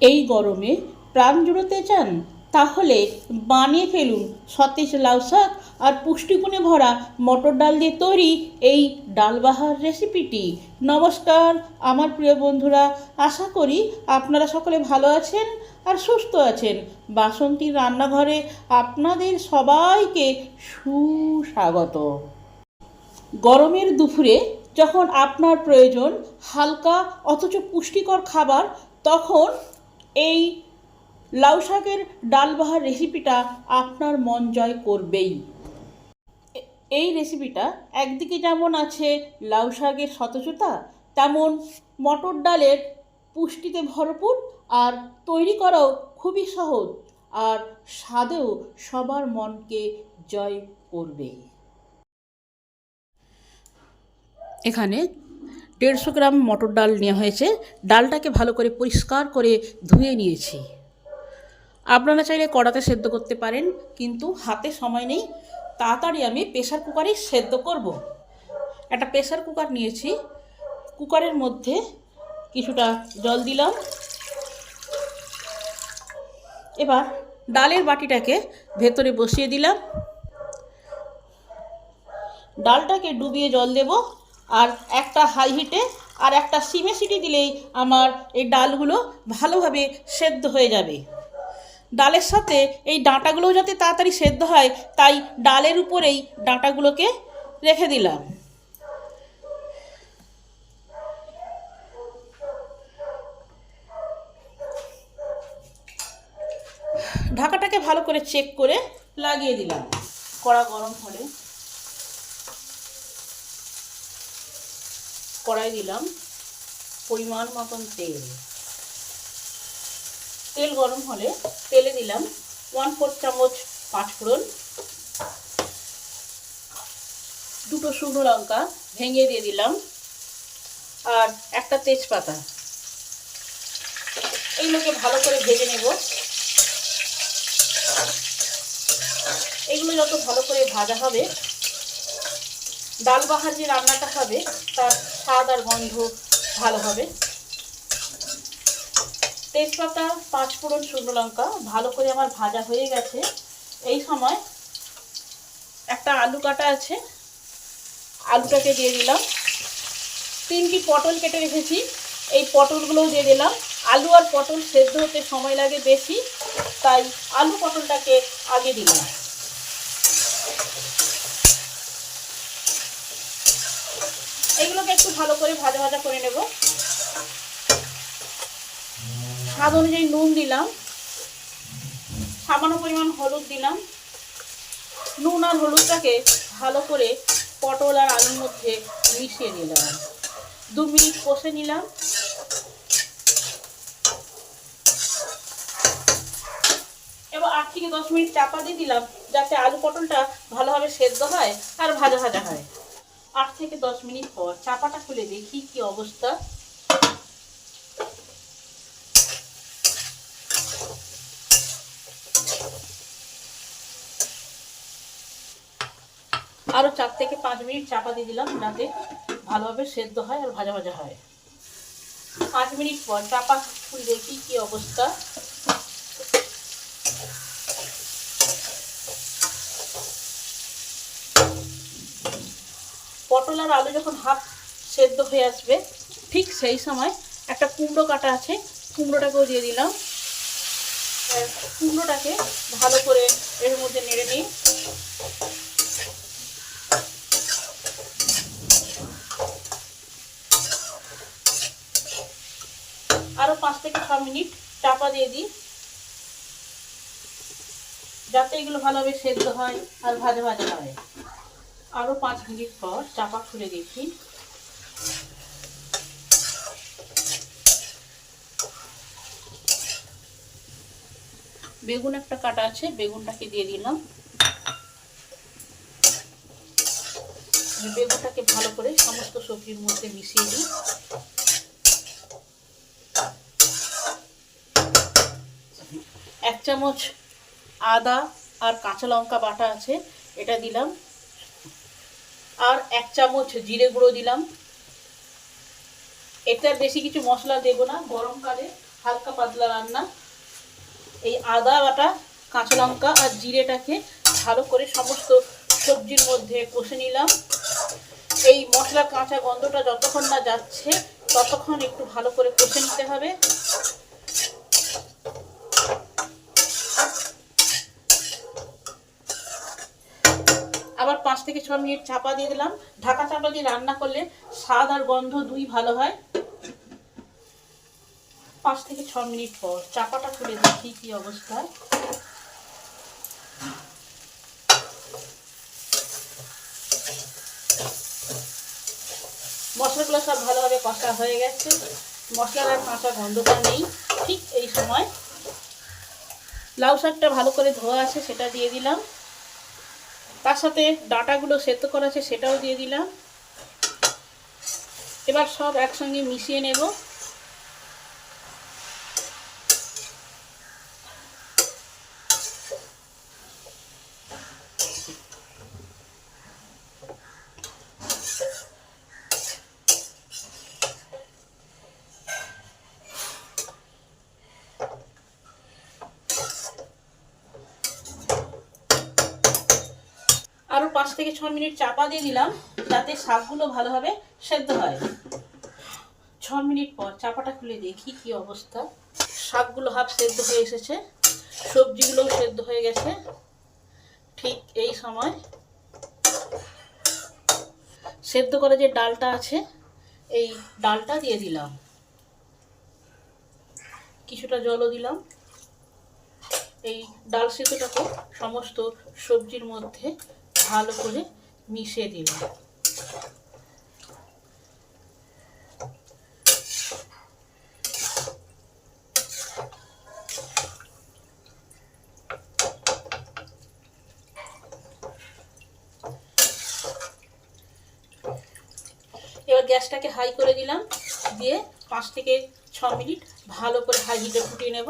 এই গরমে প্রাণ জুড়োতে চান? তাহলে বানিয়ে ফেলুন সতেজ লাউ শাক আর পুষ্টিগুণে ভরা মটর ডাল দিয়ে তৈরি এই ডালবাহার রেসিপিটি। নমস্কার, আমার প্রিয় বন্ধুরা, আশা করি আপনারা সকলে ভালো আছেন আর সুস্থ আছেন। বাসন্তীর রান্নাঘরে আপনাদের সবাইকে সুস্বাগত। গরমের দুপুরে যখন আপনার প্রয়োজন হালকা অথচ পুষ্টিকর খাবার, তখন এই লাউ শাকের ডালবাহার রেসিপিটা আপনার মন জয় করবেই। এই রেসিপিটা একদিকে যেমন আছে লাউ শাকের সতেজতা, তেমন মটর ডালের পুষ্টিতে ভরপুর আর তৈরি করাও খুবই সহজ আর স্বাদেও সবার মনকে জয় করবে এখানে দেড়শো গ্রাম মটর ডাল নেওয়া হয়েছে। ডালটাকে ভালো করে পরিষ্কার করে ধুয়ে নিয়েছি। আপনারা চাইলে কড়াতে সেদ্ধ করতে পারেন, কিন্তু হাতে সময় নেই। তাড়াতাড়ি আমি প্রেশার কুকারেই সেদ্ধ করব। একটা প্রেশার কুকার নিয়েছি। কুকারের মধ্যে কিছুটা জল দিলাম। এবার ডালের বাটিটাকে ভেতরে বসিয়ে দিলাম। ডালটাকে ডুবিয়ে জল দেব। আর একটা হাই হিটে আর একটা সিমে সিটি দিলেই আমার এই ডালগুলো ভালোভাবে সেদ্ধ হয়ে যাবে। ডালের সাথে এই ডাঁটাগুলোও যাতে তাড়াতাড়ি সেদ্ধ হয়, তাই ডালের উপরেই ডাঁটাগুলোকে রেখে দিলাম। ঢাকাটাকে ভালো করে চেক করে লাগিয়ে দিলাম। কড়া গরম হলে। কড়াই দিলাম পরিমাণ মতন তেল। তেল গরম হলে তেলে দিলাম ওয়ান ফোর চামচ পাঁচফোড়ন দুটো শুকনো লঙ্কা ভেঙে দিয়ে দিলাম, আর একটা তেজপাতা। এইগুলোকে ভালো করে ভেজে নেব। এগুলো যত ভালো করে ভাজা হবে ডাল বাহার যে রান্নাটা হবে, তার স্বাদ আর গন্ধ ভালো হবে। তেজপাতা পাঁচ ফোড়ন শুকনো লঙ্কা, ভালো করে আমার ভাজা হয়ে গেছে। এই সময় একটা আলু কাটা আছে, আলুটাকে দিয়ে দিলাম। তিনটি পটল কেটে রেখেছি, এই পটলগুলোও দিয়ে দিলাম। আলু আর পটল সেদ্ধ হতে সময় লাগে বেশি, তাই আলু পটলটাকে আগে দিলাম। এগুলোকে একটু ভালো করে ভাজা ভাজা করে নেব। স্বাদ অনুযায়ী নুন দিলাম। সামান্য পরিমাণ হলুদ দিলাম। নুন আর হলুদটাকে ভালো করে পটল আর আলুর মধ্যে মিশিয়ে নিলাম। দু মিনিট কষে নিলাম। এবার আট থেকে দশ মিনিট চাপা দিয়ে দিলাম, যাতে আলু পটলটা ভালোভাবে সেদ্ধ হয় আর ভাজা ভাজা হয়। আট থেকে দশ মিনিট পর চাপাটা খুলে দেখি কি অবস্থা। আরও চার থেকে পাঁচ মিনিট চাপা দিয়ে দিলাম, যাতে ভালোভাবে সেদ্ধ হয় আর ভাজা ভাজা হয়। পাঁচ মিনিট পর চাপা খুলে দেখি কি অবস্থা। পটল আর আলু যখন হাফ সেদ্ধ হয়ে আসবে, ঠিক সেই সময় একটা কুমড়ো কাটা আছে, কুমড়োটাকেও দিয়ে দিলাম। কুমড়োটাকে ভালো করে এর মধ্যে নেড়ে নিই। আরও পাঁচ থেকে ছ মিনিট চাপা দিয়ে দিই, যাতে এগুলো ভালোভাবে সেদ্ধ হয় আর ভাজা ভাজা হয়। আরও পাঁচ মিনিট পর চাপা খুলে দেখি। বেগুন একটা কাটা আছে, বেগুনটাকে দিয়ে দিলাম। বেগুনটাকে ভালো করে সমস্ত সবজির মধ্যে মিশিয়ে দিই। এক চামচ আদা আর কাঁচা লঙ্কা বাটা আছে, এটা দিলাম। আর এক চামচ জিরে গুঁড়ো দিলাম। এটার বেশি কিছু মশলা দেবো না গরমকালে হালকা পাতলা রান্না। এই আদা, বাটা, কাঁচা লঙ্কা আর জিরেটাকে ভালো করে সমস্ত সবজির মধ্যে কষে নিলাম। এই মশলার কাঁচা গন্ধটা যতক্ষণ না যাচ্ছে, ততক্ষণ একটু ভালো করে কষে নিতে হবে আবার পাঁচ থেকে ছ মিনিট চাপা দিয়ে দিলাম। ঢাকা চাপা দিয়ে রান্না করলে স্বাদ আর গন্ধ দুই ভালো হয়। পাঁচ থেকে ছ মিনিট পর চাপাটা খুলে দেখি কি অবস্থা? মশলাগুলো সব ভালোভাবে কষা হয়ে গেছে। মশলার আর কাঁচা গন্ধটা নেই। ঠিক এই সময় লাউ শাকটা ভালো করে ধোয়া আছে, সেটা দিয়ে দিলাম। তার সাথে ডাটাগুলো সেদ্ধ করা আছে সেটাও দিয়ে দিলাম। এবার সব একসঙ্গে মিশিয়ে নেব আরও পাঁচ থেকে ছ মিনিট চাপা দিয়ে দিলাম, যাতে শাকগুলো ভালোভাবে সেদ্ধ হয়। ছ মিনিট পর চাপাটা খুলে দেখি কি অবস্থা। শাকগুলো হাফ সেদ্ধ হয়ে এসেছে, সবজিগুলোও সেদ্ধ হয়ে গেছে। ঠিক এই সময় সেদ্ধ করা যে ডালটা আছে, এই ডালটা দিয়ে দিলাম। কিছুটা জলও দিলাম। এই ডাল সেদ্ধটাকে সমস্ত সবজির মধ্যে ভালো করে মিশিয়ে দিলাম। এবার গ্যাসটাকে হাই করে দিলাম, দিয়ে পাঁচ থেকে ছ মিনিট ভালো করে হাই হিটে ফুটিয়ে নেব,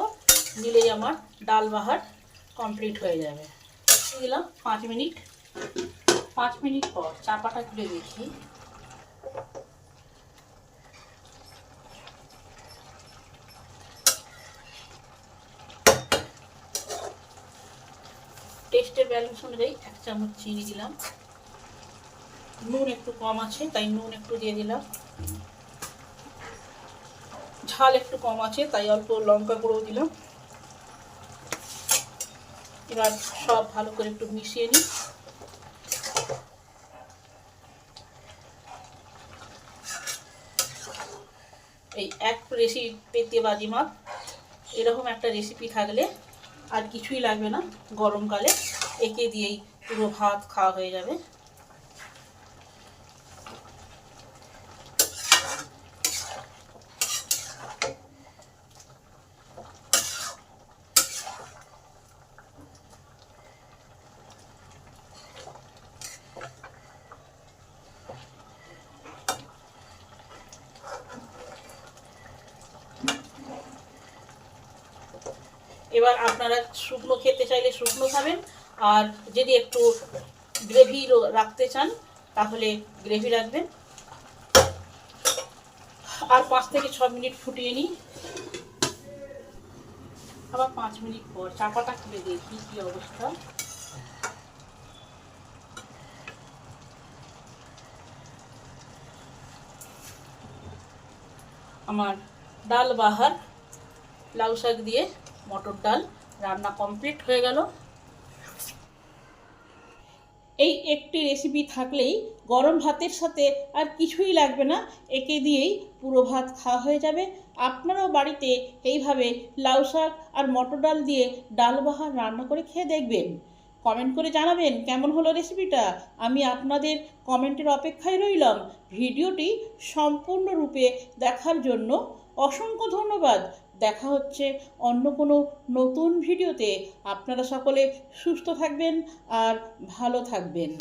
নিলেই আমার ডাল বাহার কমপ্লিট হয়ে যাবে। দিলাম পাঁচ মিনিট। পাঁচ মিনিট পর চাপাটা খুলে দেখি। টেস্টের ব্যালেন্স অনুযায়ী এক চামচ চিনি দিলাম। নুন একটু কম আছে, তাই নুন একটু দিয়ে দিলাম। ঝাল একটু কম আছে, তাই অল্প লঙ্কা গুঁড়ো দিলাম। এবার সব ভালো করে একটু মিশিয়ে নিই। এই এক রেসিপি পেতে বাজি বাজিমাত এরকম একটা রেসিপি থাকলে আর কিছুই লাগবে না। গরমকালে একে দিয়েই পুরো ভাত খাওয়া হয়ে যাবে। এবার আপনারা শুকনো খেতে চাইলে শুকনো খাবেন, আর যদি একটু গ্রেভি রাখতে চান, তাহলে গ্রেভি রাখবেন। আর পাঁচ থেকে ছ মিনিট ফুটিয়ে নিই। আবার পাঁচ মিনিট পর চাপাটা খুলে দেখি কি অবস্থা। আমার ডাল বাহার, লাউ শাক দিয়ে মটর ডাল রান্না কমপ্লিট হয়ে গেল। এই একটি রেসিপি থাকলেই গরম ভাতের সাথে আর কিছুই লাগবে না, একে দিয়েই পুরো ভাত খাওয়া হয়ে যাবে। আপনারাও বাড়িতে এইভাবে লাউ শাক আর মটর ডাল দিয়ে ডাল বাহার রান্না করে খেয়ে দেখবেন। কমেন্ট করে জানাবেন কেমন হলো রেসিপিটা আমি আপনাদের কমেন্টের অপেক্ষায় রইলাম। ভিডিওটি সম্পূর্ণরূপে দেখার জন্য অসংখ্য ধন্যবাদ। দেখা হচ্ছে অন্য কোনো নতুন ভিডিওতে। আপনারা সকলে সুস্থ থাকবেন আর ভালো থাকবেন।